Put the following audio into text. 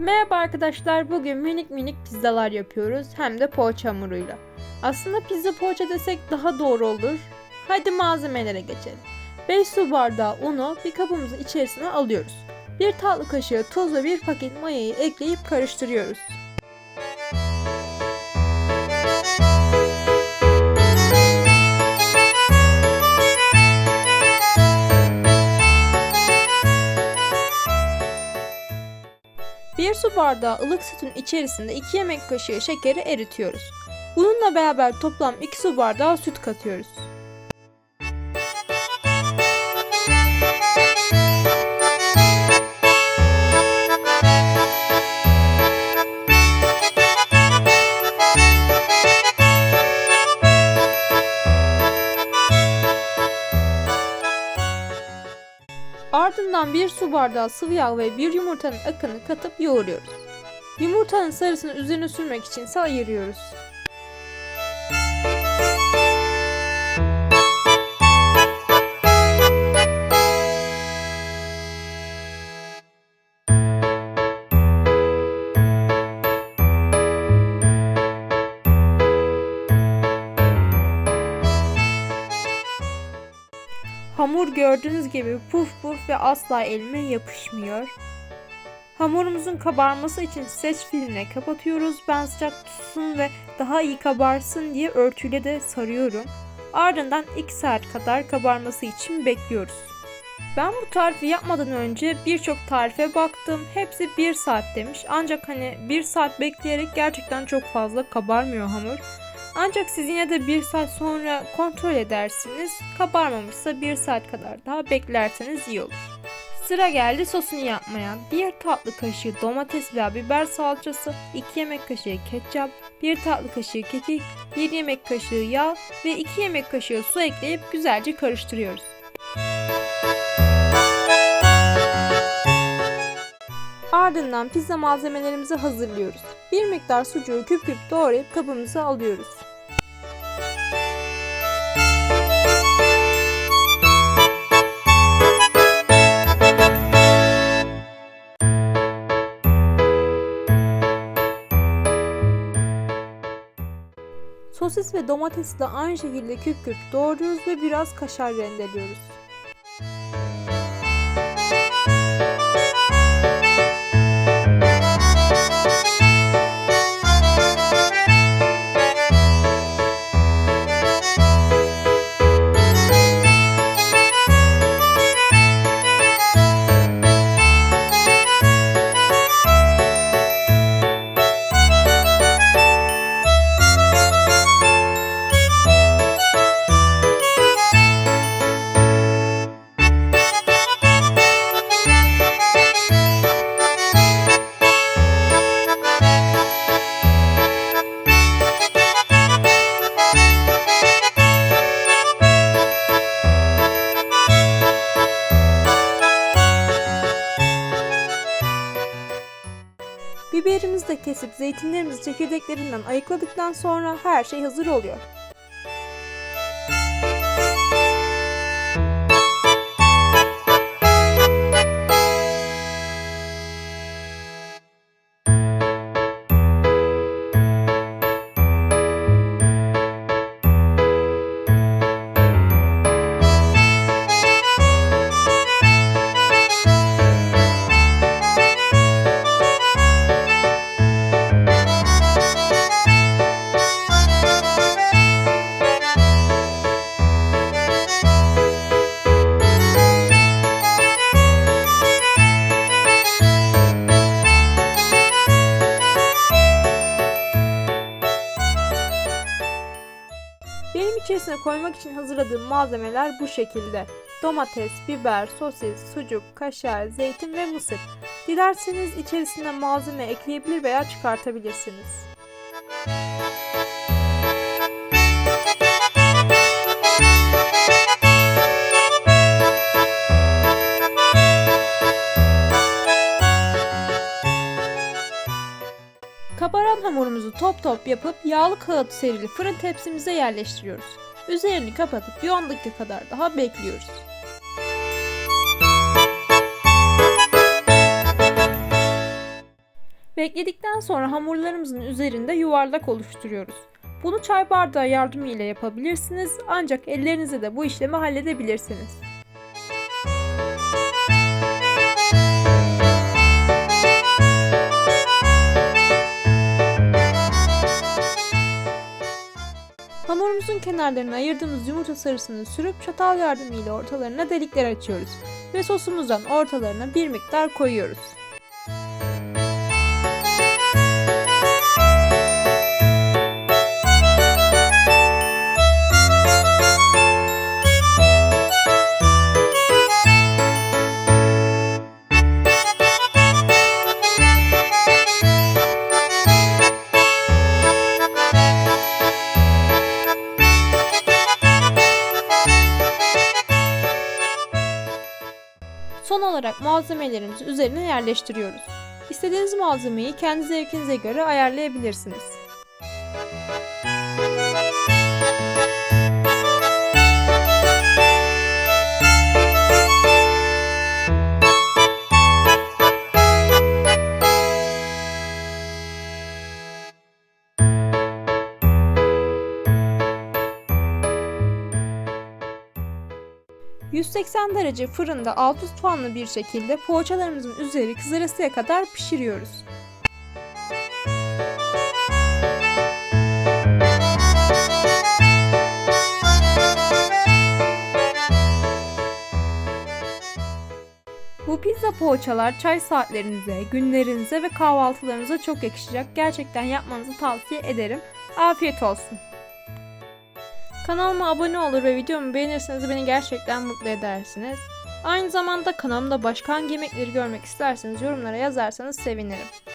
Merhaba arkadaşlar. Bugün minik minik pizzalar yapıyoruz. Hem de poğaça hamuruyla. Aslında pizza poğaça desek daha doğru olur. Hadi malzemelere geçelim. 5 su bardağı unu bir kabımızın içerisine alıyoruz. 1 tatlı kaşığı tuz ve 1 paket mayayı ekleyip karıştırıyoruz. Bir su bardağı ılık sütün içerisinde 2 yemek kaşığı şekeri eritiyoruz. Bununla beraber toplam 2 su bardağı süt katıyoruz. Ardından bir su bardağı sıvı yağ ve bir yumurtanın akını katıp yoğuruyoruz. Yumurtanın sarısını üzerine sürmek için ise. Hamur gördüğünüz gibi puf puf ve asla elime yapışmıyor. Hamurumuzun kabarması için streç filmle kapatıyoruz. Ben sıcak tutsun ve daha iyi kabarsın diye örtüyle de sarıyorum. Ardından 2 saat kadar kabarması için bekliyoruz. Ben bu tarifi yapmadan önce birçok tarife baktım. Hepsi 1 saat demiş. Ancak hani 1 saat bekleyerek gerçekten çok fazla kabarmıyor hamur. Ancak siz yine de 1 saat sonra kontrol edersiniz. Kabarmamışsa 1 saat kadar daha beklerseniz iyi olur. Sıra geldi sosunu yapmaya. 1 tatlı kaşığı domates veya biber salçası, 2 yemek kaşığı ketçap, 1 tatlı kaşığı kekik, 1 yemek kaşığı yağ ve 2 yemek kaşığı su ekleyip güzelce karıştırıyoruz. Ardından pizza malzemelerimizi hazırlıyoruz. Bir miktar sucuğu küp küp doğrayıp kabımıza alıyoruz. Sosis ve domatesi de aynı şekilde küp küp doğruyoruz ve biraz kaşar rendeliyoruz. Biberimizi de kesip zeytinlerimizi çekirdeklerinden ayıkladıktan sonra her şey hazır oluyor. İçerisine koymak için hazırladığım malzemeler bu şekilde. Domates, biber, sosis, sucuk, kaşar, zeytin ve mısır. Dilerseniz içerisine malzeme ekleyebilir veya çıkartabilirsiniz. Kabaran hamurumuzu top top yapıp yağlı kağıt serili fırın tepsimize yerleştiriyoruz. Üzerini kapatıp bir 10 dakika kadar daha bekliyoruz. Bekledikten sonra hamurlarımızın üzerinde yuvarlak oluşturuyoruz. Bunu çay bardağı yardımıyla yapabilirsiniz ancak ellerinizle de bu işlemi halledebilirsiniz. Hamurumuzun kenarlarına ayırdığımız yumurta sarısını sürüp çatal yardımıyla ortalarına delikler açıyoruz ve sosumuzdan ortalarına bir miktar koyuyoruz. Son olarak malzemelerimizi üzerine yerleştiriyoruz. İstediğiniz malzemeyi kendi zevkinize göre ayarlayabilirsiniz. ...180 derece fırında alt üst fanlı bir şekilde poğaçalarımızın üzeri kızarasıya kadar pişiriyoruz. Bu pizza poğaçalar çay saatlerinize, günlerinize ve kahvaltılarınıza çok yakışacak. Gerçekten yapmanızı tavsiye ederim. Afiyet olsun. Kanalıma abone olur ve videomu beğenirseniz beni gerçekten mutlu edersiniz. Aynı zamanda kanalımda başka hangi yemekleri görmek isterseniz yorumlara yazarsanız sevinirim.